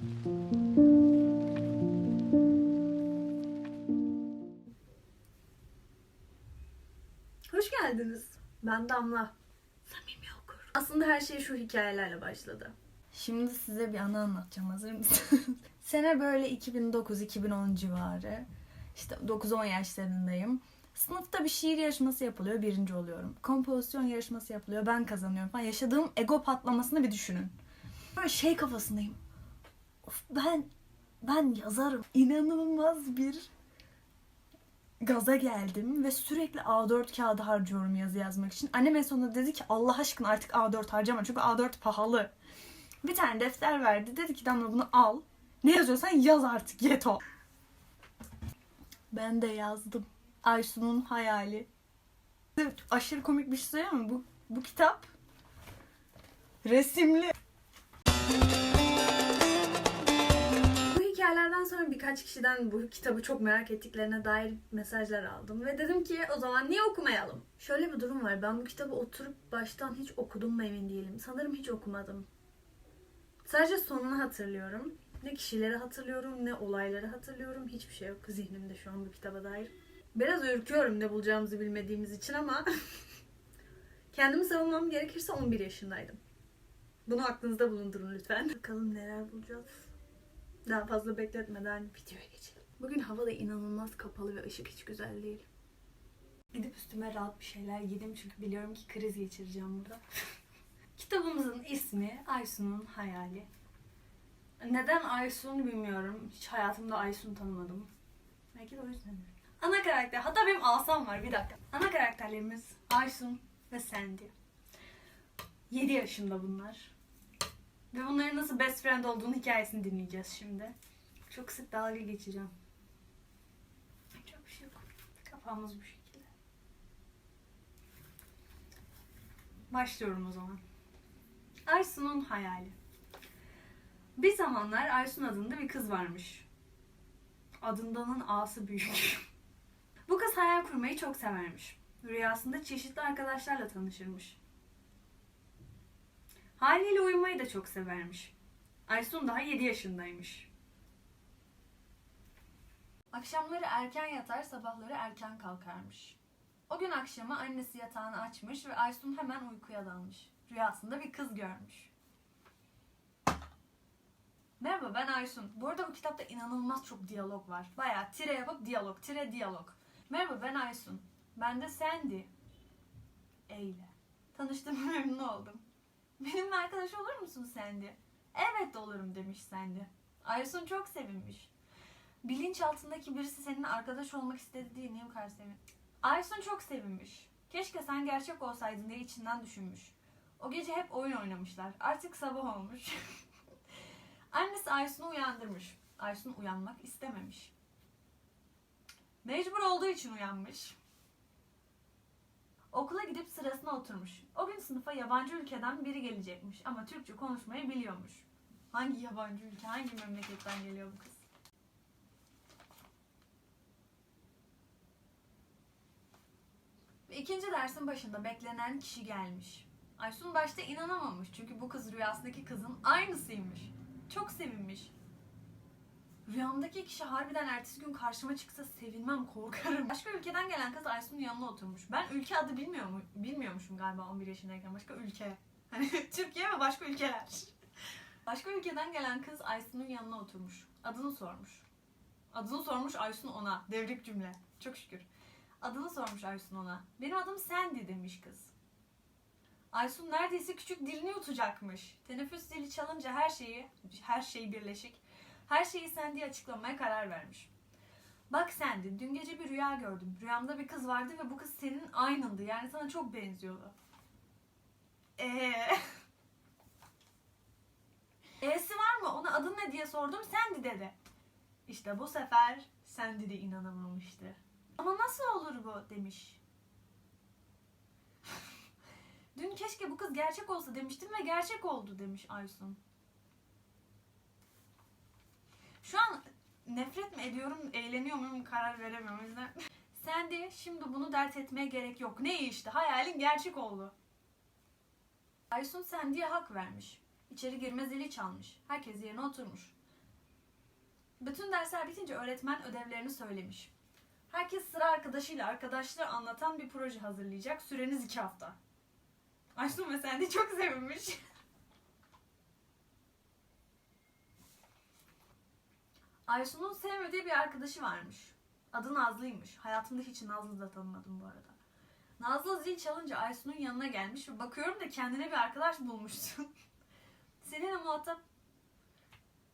Hoş geldiniz. Ben Damla. Samimi okur. Aslında her şey şu hikayelerle başladı. Şimdi size bir anı anlatacağım. Hazır mısınız? Sene böyle 2009-2010 civarı. İşte 9-10 yaşlarındayım. Sınıfta bir şiir yarışması yapılıyor. Birinci oluyorum. Kompozisyon yarışması yapılıyor. Ben kazanıyorum falan. Yaşadığım ego patlamasını bir düşünün. Böyle şey kafasındayım. Ben ben yazarım. İnanılmaz bir gaza geldim ve sürekli A4 kağıdı harcıyorum yazı yazmak için. Annem en sonunda dedi ki Allah aşkına artık A4 harcama çünkü A4 pahalı. Bir tane defter verdi. Dedi ki Damla bunu al. Ne yazıyorsan yaz artık yeto. Ben de yazdım. Aysun'un hayali. Aşırı komik bir şey söyleyeyim mi? Bu, bu kitap resimli. Hikayelerden sonra birkaç kişiden bu kitabı çok merak ettiklerine dair mesajlar aldım. Ve dedim ki o zaman niye okumayalım? Şöyle bir durum var. Ben bu kitabı oturup baştan hiç okudum mu emin değilim. Sanırım hiç okumadım. Sadece sonunu hatırlıyorum. Ne kişileri hatırlıyorum ne olayları hatırlıyorum. Hiçbir şey yok zihnimde şu an bu kitaba dair. Biraz ürküyorum ne bulacağımızı bilmediğimiz için ama kendimi savunmam gerekirse 11 yaşındaydım. Bunu aklınızda bulundurun lütfen. Bakalım neler bulacağız. Daha fazla bekletmeden videoya geçelim. Bugün hava da inanılmaz kapalı ve ışık hiç güzel değil. Gidip üstüme rahat bir şeyler giydim çünkü biliyorum ki kriz geçireceğim burada. Kitabımızın ismi Aysun'un Hayali. Neden Aysun bilmiyorum. Hiç hayatımda Aysun tanımadım. Belki de o yüzden. Ana karakter, hatta benim asam var bir dakika. Ana karakterlerimiz Aysun ve Sandy. 7 yaşında bunlar. Ve bunların nasıl best friend olduğunu hikayesini dinleyeceğiz şimdi. Çok sık dalga geçeceğim. Çok bir şey yok. Kafamız bu şekilde. Başlıyorum o zaman. Aysun'un hayali. Bir zamanlar Aysun adında bir kız varmış. Adındanın A'sı büyük. Bu kız hayal kurmayı çok severmiş. Rüyasında çeşitli arkadaşlarla tanışırmış. Haliyle uyumayı da çok severmiş. Aysun daha 7 yaşındaymış. Akşamları erken yatar, sabahları erken kalkarmış. O gün akşamı annesi yatağını açmış ve Aysun hemen uykuya dalmış. Rüyasında bir kız görmüş. Merhaba ben Aysun. Bu arada bu kitapta inanılmaz çok diyalog var. Bayağı tire yapıp diyalog, tire diyalog. Merhaba ben Aysun. Ben de Sandy. Eyle. Tanıştığıma memnun oldum. Benimle arkadaş olur musun Sandy? Evet olurum demiş Sandy. Aysun çok sevinmiş. Bilinç altındaki birisi seninle arkadaş olmak istedi diye niye bu kadar? Aysun çok sevinmiş. Keşke sen gerçek olsaydın diye içinden düşünmüş. O gece hep oyun oynamışlar. Artık sabah olmuş. Annesi Aysun'u uyandırmış. Aysun uyanmak istememiş. Mecbur olduğu için uyanmış. Okula gidip sırasına oturmuş. O gün sınıfa yabancı ülkeden biri gelecekmiş ama Türkçe konuşmayı biliyormuş. Hangi yabancı ülke, hangi memleketten geliyor bu kız? Ve ikinci dersin başında beklenen kişi gelmiş. Aysun başta inanamamış çünkü bu kız rüyasındaki kızın aynısıymış. Çok sevinmiş. Rüyamdaki kişi harbiden ertesi gün karşıma çıksa sevinmem, korkarım. Başka ülkeden gelen kız Aysun'un yanına oturmuş. Ben ülke adı bilmiyor mu, bilmiyormuşum galiba 11 yaşındayken. Başka ülke. Hani Türkiye ve başka ülkeler. Başka ülkeden gelen kız Aysun'un yanına oturmuş. Adını sormuş. Adını sormuş Aysun ona. Devrik cümle. Çok şükür. Adını sormuş Aysun ona. Benim adım Sandy demiş kız. Aysun neredeyse küçük dilini yutacakmış. Teneffüs zili çalınca her şeyi, her şey birleşik, her şeyi Sandy'ye açıklamaya karar vermiş. Bak Sandy, dün gece bir rüya gördüm. Rüyamda bir kız vardı ve bu kız senin aynındı. Yani sana çok benziyordu. Eee... E'si var mı? Ona adın ne diye sordum. Sandy dedi. İşte bu sefer Sandy de inanamamıştı. Ama nasıl olur bu demiş. Dün keşke bu kız gerçek olsa demiştim ve gerçek oldu demiş Aysun. Şu an nefret mi ediyorum, eğleniyor muyum karar veremiyorum. O yüzden sen de şimdi bunu dert etmeye gerek yok. Ne iyi işte hayalin gerçek oldu. Aysun Sandy'ye hak vermiş. İçeri girme zili çalmış. Herkes yerine oturmuş. Bütün dersler bitince öğretmen ödevlerini söylemiş. Herkes sıra arkadaşıyla arkadaşları anlatan bir proje hazırlayacak. Süreniz iki hafta. Aysun ve sen de çok sevinmiş. Aysun'un sevmediği bir arkadaşı varmış. Adı Nazlı'ymış. Hayatımda hiç Nazlı da tanımadım bu arada. Nazlı zil çalınca Aysun'un yanına gelmiş ve bakıyorum da kendine bir arkadaş bulmuşsun. Seninle muhatap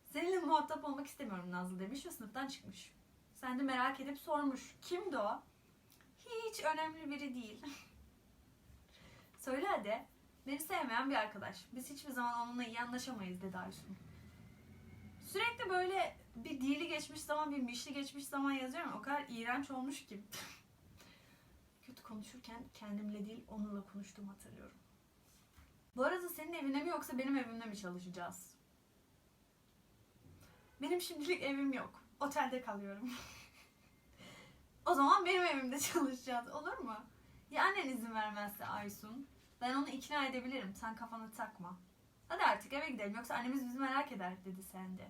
Seninle muhatap olmak istemiyorum Nazlı demiş ve sınıftan çıkmış. Sen de merak edip sormuş. Kimdi o? Hiç önemli biri değil. Söyle hadi. Beni sevmeyen bir arkadaş. Biz hiçbir zaman onunla iyi anlaşamayız dedi Aysun. Sürekli böyle bir dili geçmiş zaman bir mişli geçmiş zaman yazıyorum. O kadar iğrenç olmuş ki. Kötü konuşurken kendimle değil onunla konuştuğumu hatırlıyorum. Bu arada senin evine mi yoksa benim evimde mi çalışacağız? Benim şimdilik evim yok. Otelde kalıyorum. o zaman benim evimde çalışacağız. Olur mu? Ya annen izin vermezse Aysun? Ben onu ikna edebilirim. Sen kafanı takma. Hadi artık eve gidelim yoksa annemiz bizi merak eder dedi Sandy.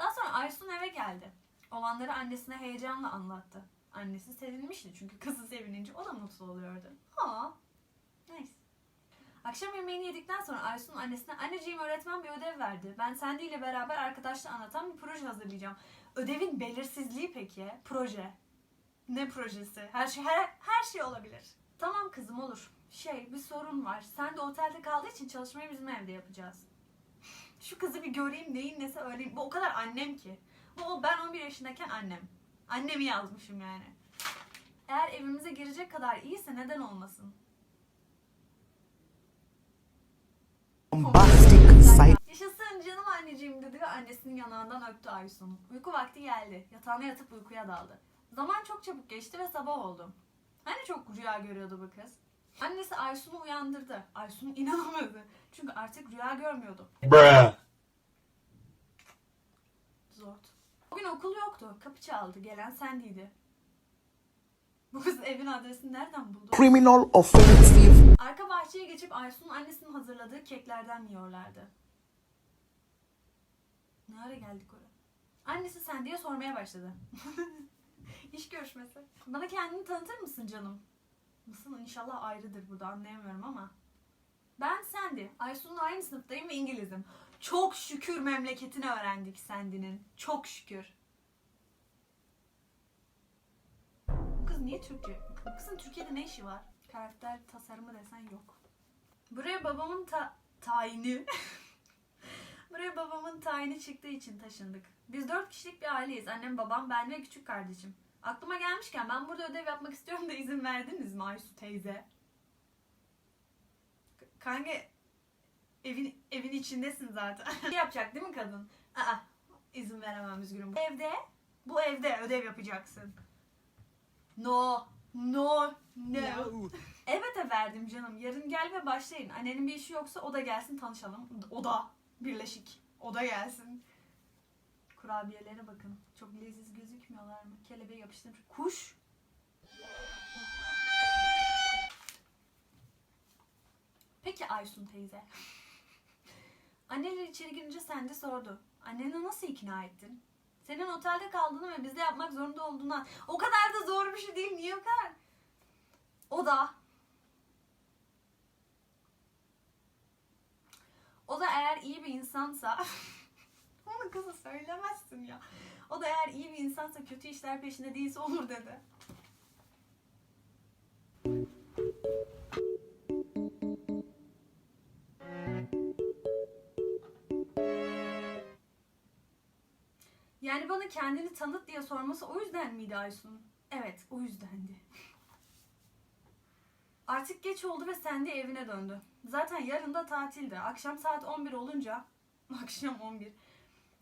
Daha sonra Aysun eve geldi. Olanları annesine heyecanla anlattı. Annesi sevinmişti çünkü kızı sevinince o da mutlu oluyordu. Aa, nice. Akşam yemeğini yedikten sonra Aysun annesine anneciğim öğretmen bir ödev verdi. Ben Sandy ile beraber arkadaşla anlatan bir proje hazırlayacağım. Ödevin belirsizliği peki? Proje. Ne projesi? Her şey her, her şey olabilir. Tamam kızım olur. Şey bir sorun var. Sen de otelde kaldığı için çalışmayı bizim evde yapacağız. Şu kızı bir göreyim neyin nesi öğreneyim. Bu o kadar annem ki. Bu o ben 11 yaşındayken annem. Annemi yazmışım yani. Eğer evimize girecek kadar iyiyse neden olmasın? Yaşasın canım anneciğim dedi ve annesinin yanağından öptü Aysun'u. Uyku vakti geldi. Yatağına yatıp uykuya daldı. Zaman çok çabuk geçti ve sabah oldu. Hani çok rüya görüyordu bu kız? Annesi Aysun'u uyandırdı. Aysun inanamadı. Çünkü artık rüya görmüyordu. Bruh. Zor. Bugün okul yoktu. Kapı çaldı. Gelen sendiydi. Bu kız evin adresini nereden buldu? Criminal offensive. Arka bahçeye geçip Aysun'un annesinin hazırladığı keklerden yiyorlardı. Ne ara geldik oraya? Annesi sen diye sormaya başladı. İş görüşmesi. Bana kendini tanıtır mısın canım? Mısın inşallah ayrıdır burada anlayamıyorum ama. Ben Sandy. Aysun'la aynı sınıftayım ve İngilizim. Çok şükür memleketini öğrendik Sandy'nin. Çok şükür. Bu kız niye Türkçe? Bu kızın Türkiye'de ne işi var? Karakter tasarımı desen yok. Buraya babamın ta tayini. Buraya babamın tayini çıktığı için taşındık. Biz dört kişilik bir aileyiz. Annem, babam, ben ve küçük kardeşim. Aklıma gelmişken ben burada ödev yapmak istiyorum da izin verdiniz mi Aysu teyze? Kanka evin evin içindesin zaten. Şey yapacak değil mi kadın? Aa, izin veremem üzgünüm. Evde, bu evde ödev yapacaksın. No, no, no. Elbette verdim canım. Yarın gel ve başlayın. Annenin bir işi yoksa o da gelsin tanışalım. O da birleşik. O da gelsin. Kurabiyelere bakın. Çok leziz gözükmüyorlar? Kelebeği yapıştırmış. Kuş. Peki Aysun teyze. Anneler içeri girince sen de sordu. Anneni nasıl ikna ettin? Senin otelde kaldığını ve bizde yapmak zorunda olduğuna o kadar da zor bir şey değil. Niye o kadar? O da O da eğer iyi bir insansa onu kıza söylemezsin ya. O da eğer iyi bir insansa kötü işler peşinde değilse olur dedi. Yani bana kendini tanıt diye sorması o yüzden miydi Aysun? Evet, o yüzdendi. Artık geç oldu ve Sandy evine döndü. Zaten yarın da tatildi. Akşam saat 11 olunca... Akşam 11.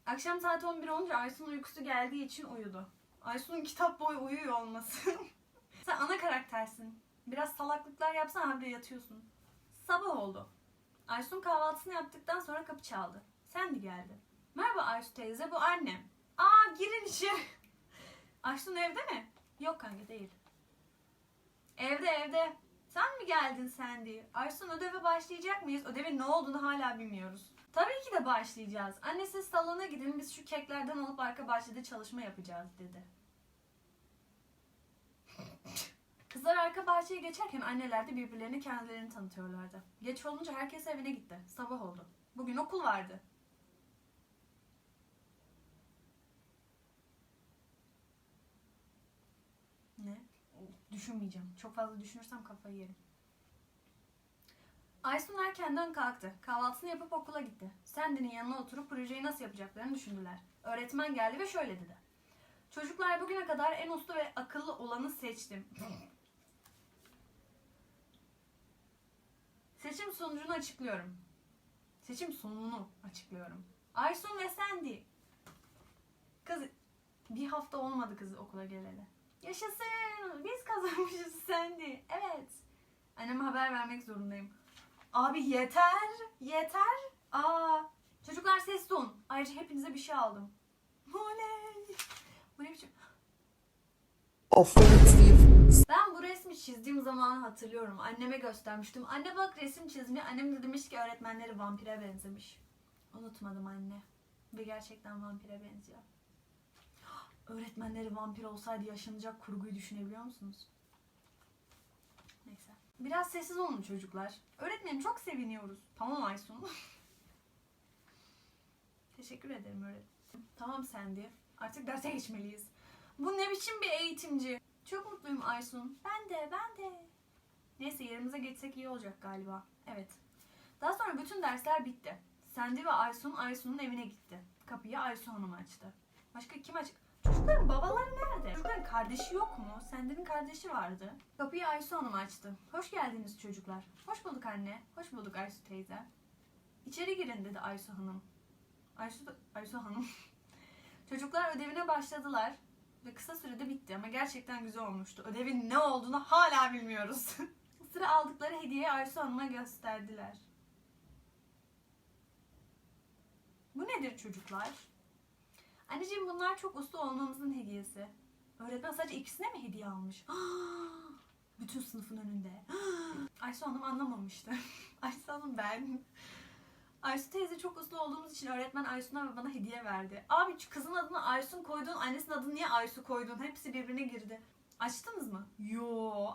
Akşam saat 11 olunca Aysun'un uykusu geldiği için uyudu. Aysun'un kitap boyu uyuyor olması. Sen ana karaktersin. Biraz salaklıklar yapsan habire yatıyorsun. Sabah oldu. Aysun kahvaltısını yaptıktan sonra kapı çaldı. Sandy geldi. Merhaba Aysu teyze, bu annem. Aa girin içeri. Aysun evde mi? Yok kanka değil. Evde evde. Sen mi geldin Sandy? Aysun ödeve başlayacak mıyız? Ödevin ne olduğunu hala bilmiyoruz. Tabii ki de başlayacağız. Annesi salona gidin biz şu keklerden alıp arka bahçede çalışma yapacağız dedi. Kızlar arka bahçeye geçerken anneler de birbirlerine kendilerini tanıtıyorlardı. Geç olunca herkes evine gitti. Sabah oldu. Bugün okul vardı. Ne? Düşünmeyeceğim. Çok fazla düşünürsem kafayı yerim. Aysun erkenden kalktı. Kahvaltısını yapıp okula gitti. Sandy'nin yanına oturup projeyi nasıl yapacaklarını düşündüler. Öğretmen geldi ve şöyle dedi. Çocuklar bugüne kadar en uslu ve akıllı olanı seçtim. Seçim sonucunu açıklıyorum. Seçim sonunu açıklıyorum. Aysun ve Sandy. Kız bir hafta olmadı kız okula geleli. Yaşasın! Biz kazanmışız Sandy. Evet. Anneme haber vermek zorundayım. Abi yeter. Yeter. Aa. Çocuklar sesli olun. Ayrıca hepinize bir şey aldım. Oley. Bu ne biçim? Ben bu resmi çizdiğim zamanı hatırlıyorum. Anneme göstermiştim. Anne bak resim çizmiş. Annem de demiş ki öğretmenleri vampire benzemiş. Unutmadım anne. Ve gerçekten vampire benziyor. Öğretmenleri vampir olsaydı yaşanacak kurguyu düşünebiliyor musunuz? Biraz sessiz olun çocuklar. Öğretmenim çok seviniyoruz. Tamam Aysun. Teşekkür ederim öğretmenim. Tamam Sandy. Artık derse geçmeliyiz. Bu ne biçim bir eğitimci? Çok mutluyum Aysun. Ben de, ben de. Neyse yerimize geçsek iyi olacak galiba. Evet. Daha sonra bütün dersler bitti. Sandy ve Aysun Aysun'un evine gitti. Kapıyı Aysun Hanım açtı. Başka kim açık? Çocukların babaları nerede? Çocukların kardeşi yok mu? Sandy'nin kardeşi vardı. Kapıyı Aysu Hanım açtı. Hoş geldiniz çocuklar. Hoş bulduk anne. Hoş bulduk Aysu teyze. İçeri girin dedi Aysu Hanım. Aysu, Aysu Hanım. Çocuklar ödevine başladılar. Ve kısa sürede bitti ama gerçekten güzel olmuştu. Ödevin ne olduğunu hala bilmiyoruz. Sıra aldıkları hediyeyi Aysu Hanım'a gösterdiler. Bu nedir çocuklar? Anneciğim bunlar çok uslu olmamızın hediyesi. Öğretmen sadece ikisine mi hediye almış? Bütün sınıfın önünde. Aysu Hanım anlamamıştı. Aysu Hanım ben. Aysu teyze çok uslu olduğumuz için öğretmen Aysun'a ve bana hediye verdi. Abi şu kızın adını Aysun koydun, annesinin adını niye Aysu koydun? Hepsi birbirine girdi. Açtınız mı? Yo.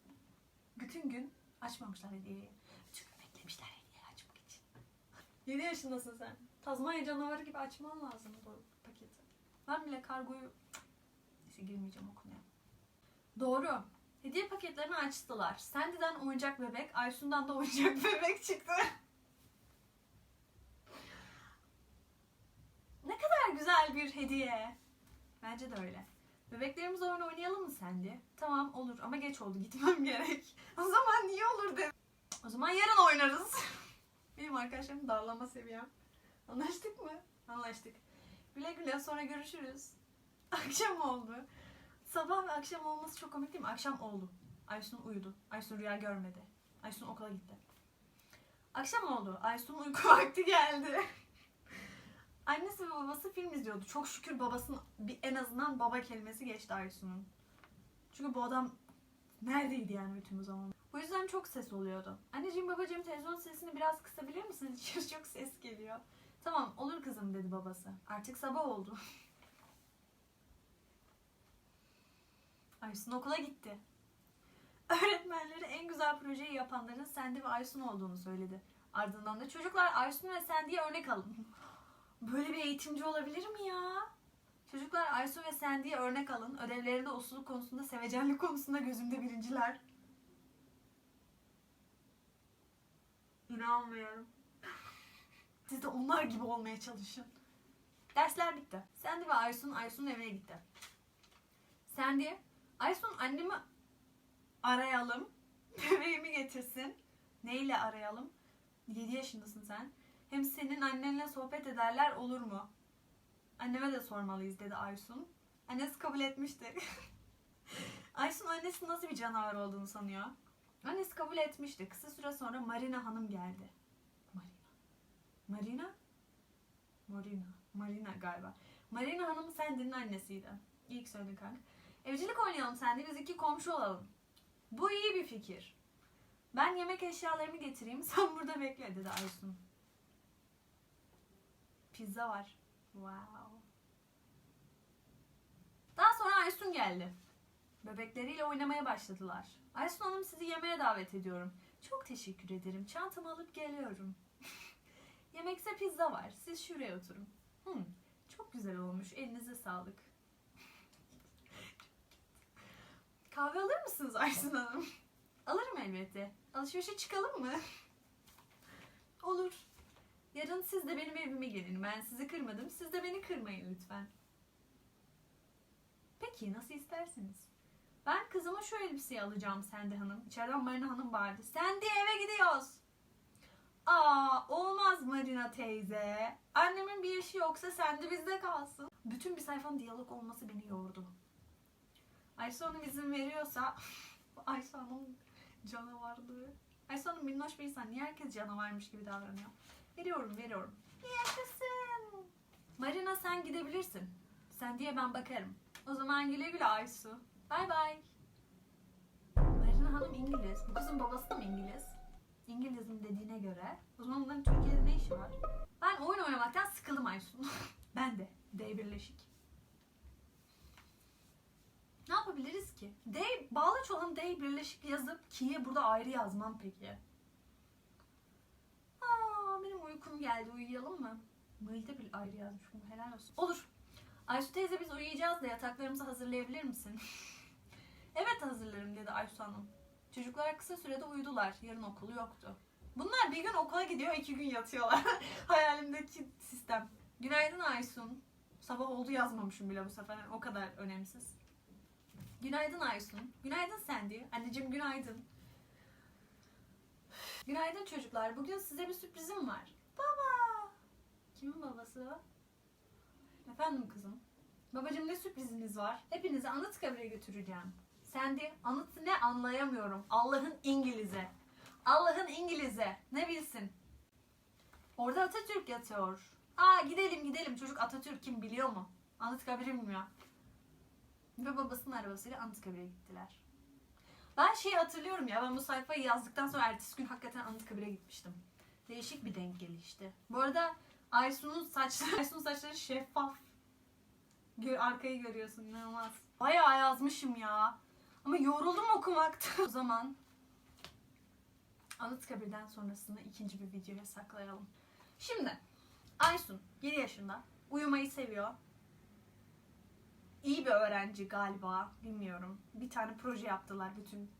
Bütün gün açmamışlar hediyeyi. Çünkü beklemişler hediye açmak için. 7 yaşındasın sen. Tazmanya canavarı gibi açman lazım bu paketi. Ben bile kargoyu... Neyse girmeyeceğim o. Doğru. Hediye paketlerini açtılar. Sandy'den oyuncak bebek, Aysun'dan da oyuncak bebek çıktı. Ne kadar güzel bir hediye. Bence de öyle. Bebeklerimiz oyun oynayalım mı sence? Tamam olur ama geç oldu gitmem gerek. O zaman niye olur dedim. O zaman yarın oynarız. Benim arkadaşlarım darlama seviyem. Anlaştık mı? Anlaştık. Güle güle sonra görüşürüz. Akşam oldu. Sabah ve akşam olması çok komik değil mi? Akşam oldu. Aysun uyudu. Aysun rüya görmedi. Aysun okula gitti. Akşam oldu. Aysun uyku vakti geldi. Annesi ve babası film izliyordu. Çok şükür babasının bir, en azından baba kelimesi geçti Aysun'un. Çünkü bu adam neredeydi yani bütün bu zaman? Bu yüzden çok ses oluyordu. Anneciğim babacığım televizyon sesini biraz kısabilir misiniz? Çok ses geliyor. Tamam olur kızım dedi babası. Artık sabah oldu. Aysun okula gitti. Öğretmenleri en güzel projeyi yapanların Sandy ve Aysun olduğunu söyledi. Ardından da çocuklar Aysun ve Sandy'ye örnek alın. Böyle bir eğitimci olabilir mi ya? Çocuklar Aysun ve Sandy'ye örnek alın. Ödevlerinde usluluk konusunda, sevecenlik konusunda gözümde birinciler. İnanmıyorum. Siz de onlar gibi olmaya çalışın. Dersler bitti. Sandy ve Aysun Aysun'un evine gitti. Sandy, Aysun annemi arayalım. Bebeğimi getirsin. Neyle arayalım? 7 yaşındasın sen. Hem senin annenle sohbet ederler olur mu? Anneme de sormalıyız dedi Aysun. Annesi kabul etmişti. Aysun annesi nasıl bir canavar olduğunu sanıyor. Annesi kabul etmişti. Kısa süre sonra Marina Hanım geldi. Marina. Marina? Marina. Galiba. Marina Hanım Sandy'nin annesiydi. İlk söyledin kanka. Evcilik oynayalım Sandy. Biz iki komşu olalım. Bu iyi bir fikir. Ben yemek eşyalarımı getireyim. Sen burada bekle dedi Aysun. Pizza var. Wow. Daha sonra Aysun geldi. Bebekleriyle oynamaya başladılar. Aysun Hanım sizi yemeğe davet ediyorum. Çok teşekkür ederim. Çantamı alıp geliyorum. Yemekse pizza var. Siz şuraya oturun. Hmm, çok güzel olmuş. Elinize sağlık. Kahve alır mısınız Aysun Hanım? Alırım elbette. Alışverişe çıkalım mı? Olur. Yarın siz de benim evime gelin. Ben sizi kırmadım. Siz de beni kırmayın lütfen. Peki nasıl isterseniz. Ben kızıma şu elbiseyi alacağım Sende Hanım. İçeriden Marina Hanım bağırdı. Sende eve gidiyoruz. Aa olmaz Marina teyze. Annemin bir işi yoksa sen de bizde kalsın. Bütün bir sayfanın diyalog olması beni yordu. Aysu Hanım izin veriyorsa Aysu Hanım canavarlığı. Aysu Hanım minnoş bir insan. Niye herkes canavarmış gibi davranıyor? Veriyorum veriyorum. Yaşasın. Marina sen gidebilirsin. Sen diye ben bakarım. O zaman güle güle Aysu. Bay bay. Marina Hanım İngiliz. Bu kızın babası da mı İngiliz? İngiliz'in dediğine göre. O zaman bunların Türkiye'de ne işi var? Ben oyun oynamaktan sıkıldım Aysun. ben de. D birleşik. Ne yapabiliriz ki? D, bağlaç olan D birleşik yazıp ki'ye burada ayrı yazmam peki. Aa, benim uykum geldi. Uyuyalım mı? Mailde bir ayrı yazmış bunu. Helal olsun. Olur. Aysu teyze biz uyuyacağız da yataklarımızı hazırlayabilir misin? evet hazırlarım dedi Aysu Hanım. Çocuklar kısa sürede uyudular. Yarın okulu yoktu. Bunlar bir gün okula gidiyor, iki gün yatıyorlar. Hayalimdeki sistem. Günaydın Aysun. Sabah oldu yazmamışım bile bu sefer. O kadar önemsiz. Günaydın Aysun. Günaydın Sandy. Anneciğim günaydın. Günaydın çocuklar. Bugün size bir sürprizim var. Baba. Kimin babası? Efendim kızım. Babacığım ne sürpriziniz var? Hepinizi Anıtkabir'e götüreceğim. Sandy anıt ne anlayamıyorum. Allah'ın İngiliz'e. Allah'ın İngiliz'e. Ne bilsin? Orada Atatürk yatıyor. Aa gidelim gidelim. Çocuk Atatürk kim biliyor mu? Anıtkabir'i bilmiyor. Ve babasının arabasıyla Anıtkabir'e gittiler. Ben şeyi hatırlıyorum ya ben bu sayfayı yazdıktan sonra ertesi gün hakikaten Anıtkabir'e gitmiştim. Değişik bir denk gelişti. Bu arada Aysun'un saçları, Aysun'un saçları şeffaf. Arkayı görüyorsun inanılmaz. Bayağı yazmışım ya. Ama yoruldum okumakta. o zaman Anıtkabir'den sonrasını ikinci bir videoya saklayalım. Şimdi Aysun 7 yaşında. Uyumayı seviyor. İyi bir öğrenci galiba. Bilmiyorum. Bir tane proje yaptılar bütün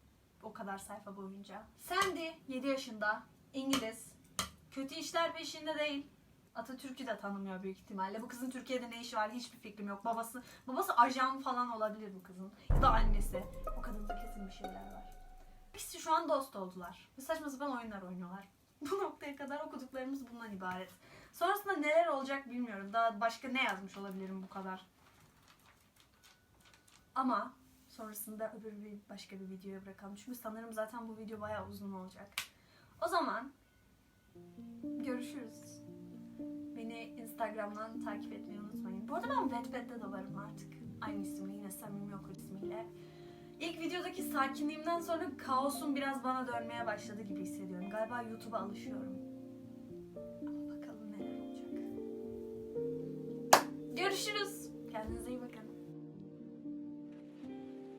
o kadar sayfa boyunca. Sandy 7 yaşında. İngiliz. Kötü işler peşinde değil. Atatürk'ü de tanımıyor büyük ihtimalle. Bu kızın Türkiye'de ne işi var hiçbir fikrim yok. Babası babası ajan falan olabilir bu kızın. Ya da annesi. O kadında kesin bir şeyler var. Biz şu an dost oldular. Ve saçma sapan oyunlar oynuyorlar. Bu noktaya kadar okuduklarımız bundan ibaret. Sonrasında neler olacak bilmiyorum. Daha başka ne yazmış olabilirim bu kadar. Ama sonrasında öbür bir başka bir videoya bırakalım. Çünkü sanırım zaten bu video bayağı uzun olacak. O zaman görüşürüz. Beni Instagram'dan takip etmeyi unutmayın. Bu arada ben Wattpad'de de varım artık. Aynı isimle yine Samimi Okur ismiyle. İlk videodaki sakinliğimden sonra kaosun biraz bana dönmeye başladı gibi hissediyorum. Galiba YouTube'a alışıyorum. Ama bakalım neler olacak. Görüşürüz. Kendinize iyi bakın.